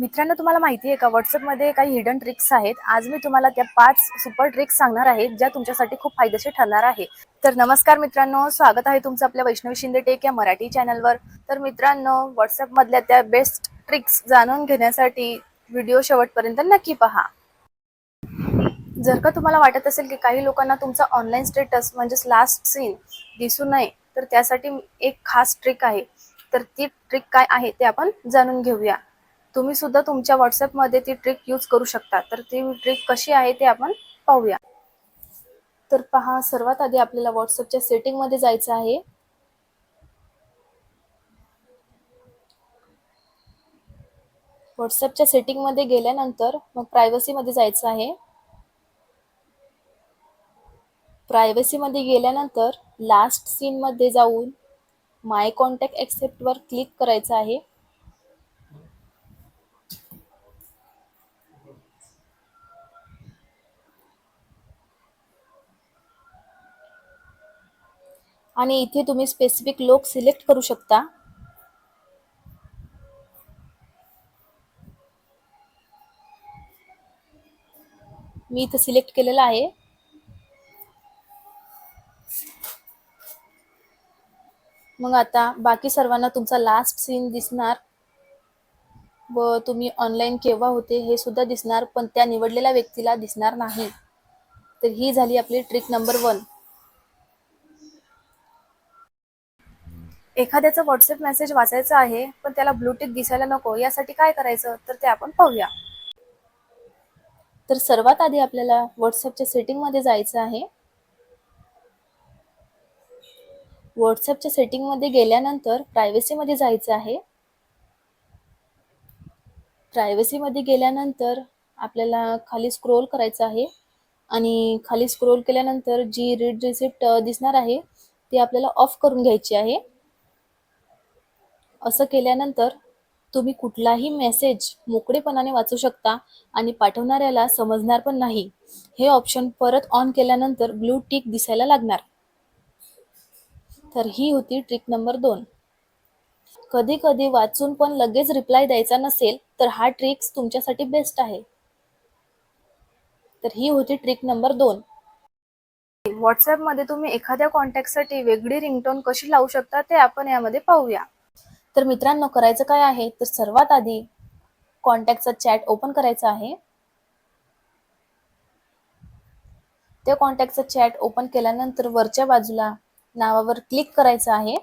मित्रांनो तुम्हाला माहिती आहे का व्हॉट्सअपमध्ये काही हिडन ट्रिक्स आहेत. आज मी तुम्हाला त्या पाच सुपर ट्रिक्स सांगणार आहे ज्या तुमच्यासाठी खूप फायदेशीर ठरणार आहे. तर नमस्कार मित्रांनो स्वागत आहे तुमचं आपल्या वैष्णवी शिंदे टेक या मराठी चॅनलवर तर मित्रांनो व्हॉट्सअपमधल्या त्या बेस्ट ट्रिक्स जाणून घेण्यासाठी व्हिडिओ शेवटपर्यंत नक्की पहा. जर का तुम्हाला वाटत असेल की काही लोकांना तुमचा ऑनलाईन स्टेटस म्हणजेच लास्ट सीन दिसू नये तर त्यासाठी एक खास ट्रिक आहे. तर ती ट्रिक काय आहे ते आपण जाणून घेऊया. तुम्ही सुद्धा तुमच्या व्हॉट्सअपमध्ये ती ट्रिक यूज करू शकता. तर ती ट्रिक कशी आहे ते आपण पाहूया. तर पहा सर्वात आधी आपल्याला व्हॉट्सअपच्या सेटिंगमध्ये जायचं आहे. व्हॉट्सअपच्या सेटिंगमध्ये गेल्यानंतर मग प्रायव्हसीमध्ये जायचं आहे. प्रायव्हसीमध्ये गेल्यानंतर लास्ट सीनमध्ये जाऊन माय कॉन्टॅक्ट ॲक्सेप्टवर क्लिक करायचं आहे. आणि इथे तुम्ही स्पेसिफिक लोक सिलेक्ट करू शकता. मी इथं सिलेक्ट केलेलं आहे. मग आता बाकी सर्वांना तुमचा लास्ट सीन दिसणार. व तुम्ही ऑनलाईन केव्हा होते हे सुद्धा दिसणार पण त्या निवडलेल्या व्यक्तीला दिसणार नाही. तर ही झाली आपली ट्रिक नंबर वन एखाद्याचा व्हॉट्सअप मेसेज वाचायचा आहे पण त्याला ब्लूटिक दिसायला नको यासाठी काय करायचं? तर ते आपण पाहूया. तर सर्वात आधी आपल्याला व्हॉट्सअपच्या सेटिंगमध्ये जायचं आहे. व्हॉट्सअपच्या सेटिंगमध्ये गेल्यानंतर प्रायव्हसीमध्ये जायचं आहे. प्रायव्हसीमध्ये गेल्यानंतर आपल्याला खाली स्क्रोल करायचं आहे. आणि खाली स्क्रोल केल्यानंतर जी रीड रिसिप्ट दिसणार आहे ती आपल्याला ऑफ करून घ्यायची आहे. असं केल्यानंतर तुम्ही कुठलाही मेसेज मोकळेपणाने वाचू शकता आणि पाठवणाऱ्याला समजणार पण नाही. हे ऑप्शन परत ऑन केल्यानंतर ब्लू टिक दिसायला लागणार. तर ही होती ट्रिक नंबर दोन. कधी कधी वाचून पण लगेच रिप्लाय द्यायचा नसेल तर हा ट्रिक्स तुमच्यासाठी बेस्ट आहे. तर ही होती ट्रिक नंबर दोन. व्हॉट्सअपमध्ये तुम्ही एखाद्या कॉन्टॅक्टसाठी वेगळी रिंगटोन कशी लावू शकता ते आपण यामध्ये पाहूया. तर मित्रांनो करायचं काय आहे? तर सर्वात आधी कॉन्टॅक्टचा चॅट ओपन करायचा आहे. त्या कॉन्टॅक्टचा चॅट ओपन केल्यानंतर वरच्या बाजूला नावावर क्लिक करायचं आहे.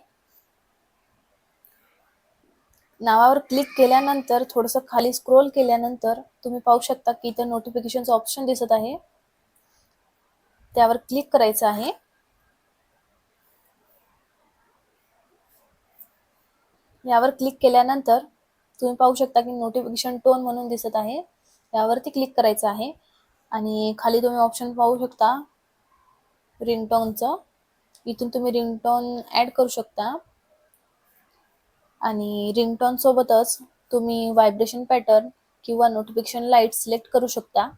नावावर क्लिक केल्यानंतर थोडंसं खाली स्क्रोल केल्यानंतर तुम्ही पाहू शकता की इथं नोटिफिकेशनचं ऑप्शन दिसत आहे. त्यावर क्लिक करायचं आहे. यावर क्लिक केल्यानंतर तुम्ही पाहू शकता की नोटिफिकेशन टोन म्हणून दिसत आहे. यावरती क्लिक करायचं आहे. आणि खाली तुम्ही ऑप्शन पाहू शकता रिंगटोनचं इथून तुम्ही रिंगटोन ॲड करू शकता. आणि रिंगटोन सोबतच तुम्ही व्हायब्रेशन पॅटर्न किंवा नोटिफिकेशन लाइट सिलेक्ट करू शकता.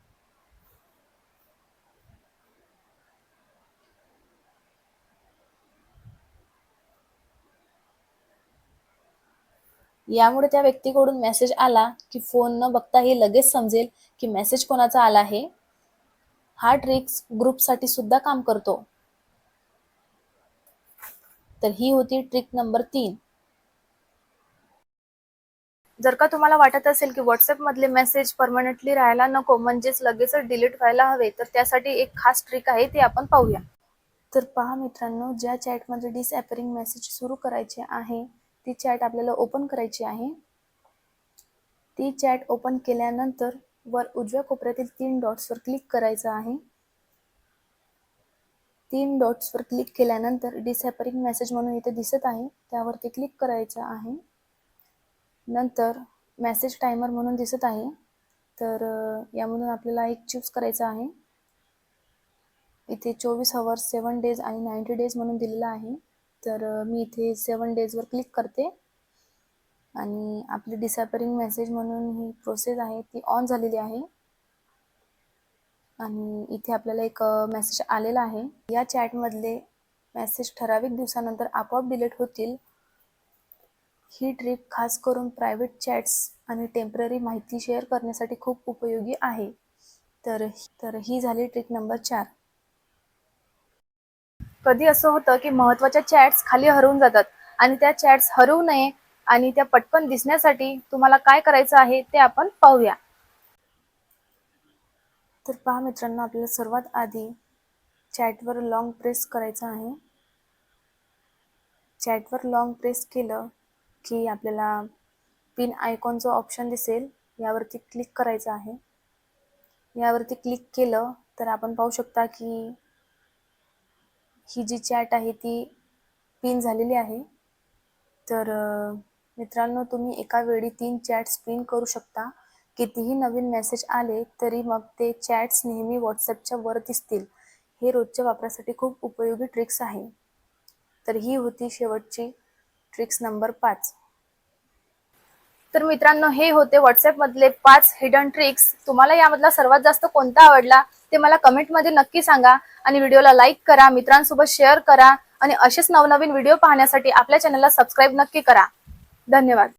यामुळे त्या व्यक्तीकडून मेसेज आला की फोन न बघता हे लगेच समजेल की मेसेज कोणाचा आला आहे. हा ट्रिक्स ग्रुपसाठी सुद्धा काम करतो. तर ही होती ट्रिक नंबर तीन. जर का तुम्हाला वाटत असेल की व्हॉट्सअप मधले मेसेज परमनंटली राहायला नको म्हणजेच लगेचच डिलीट व्हायला हवे तर त्यासाठी एक खास ट्रिक आहे ते आपण पाहूया. तर पहा मित्रांनो ज्या चॅटमध्ये डिसअपरिंग मेसेज सुरू करायचे आहे ती चॅट आपल्याला ओपन करायची आहे. ती चॅट ओपन केल्यानंतर वर उजव्या कोपऱ्यातील तीन डॉट्सवर क्लिक करायचं आहे. तीन डॉट्सवर क्लिक केल्यानंतर डिसॅपरिंग मेसेज म्हणून इथे दिसत आहे. त्यावरती क्लिक करायचं आहे. नंतर मेसेज टायमर म्हणून दिसत आहे. तर यामधून आपल्याला एक चूज करायचं आहे. इथे चोवीस हवर्स सेवन डेज आणि नाईन्टी डेज म्हणून दिलेलं आहे. तर मी इथे सेवन डेजवर क्लिक करते. आणि आपली डिसॅपरिंग मेसेज म्हणून ही प्रोसेस आहे ती ऑन झालेली आहे. आणि इथे आपल्याला एक मेसेज आलेला आहे. या चॅटमधले मेसेज ठराविक दिवसानंतर आपोआप डिलीट होतील. ही ट्रिक खास करून प्रायव्हेट चॅट्स आणि टेंपररी माहिती शेअर करण्यासाठी खूप उपयोगी आहे. तर तर ही झाली ट्रिक नंबर चार. कधी असं होतं की महत्त्वाच्या चॅट्स खाली हरवून जातात आणि त्या चॅट्स हरवू नये आणि त्या पटकन दिसण्यासाठी तुम्हाला काय करायचं आहे ते आपण पाहूया. तर पहा मित्रांनो आपल्याला सर्वात आधी चॅटवर लॉंग प्रेस करायचं आहे. चॅटवर लॉंग प्रेस केलं की आपल्याला पिन आयकॉनचं ऑप्शन दिसेल. यावरती क्लिक करायचं आहे. यावरती क्लिक केलं तर आपण पाहू शकता की ही जी चॅट आहे ती पिन झालेली आहे. तर मित्रांनो तुम्ही एका वेळी तीन चॅट्स पिन करू शकता. कितीही नवीन मेसेज आले तरी मग ते चॅट्स नेहमी व्हॉट्सअपच्या वर दिसतील. हे रोजच्या वापरासाठी खूप उपयोगी ट्रिक्स आहे. तर ही होती शेवटची ट्रिक्स नंबर पाच. तर मित्रांनो हे होते व्हॉट्सअपमधले पाच हिडन ट्रिक्स तुम्हाला यामधला सर्वात जास्त कोणता आवडला ते मला कमेंटमध्ये नक्की सांगा आणि व्हिडिओला लाईक करा मित्रांसोबत शेअर करा आणि असेच नवनवीन व्हिडिओ पाहण्यासाठी आपल्या चॅनलला सबस्क्राईब नक्की करा. धन्यवाद.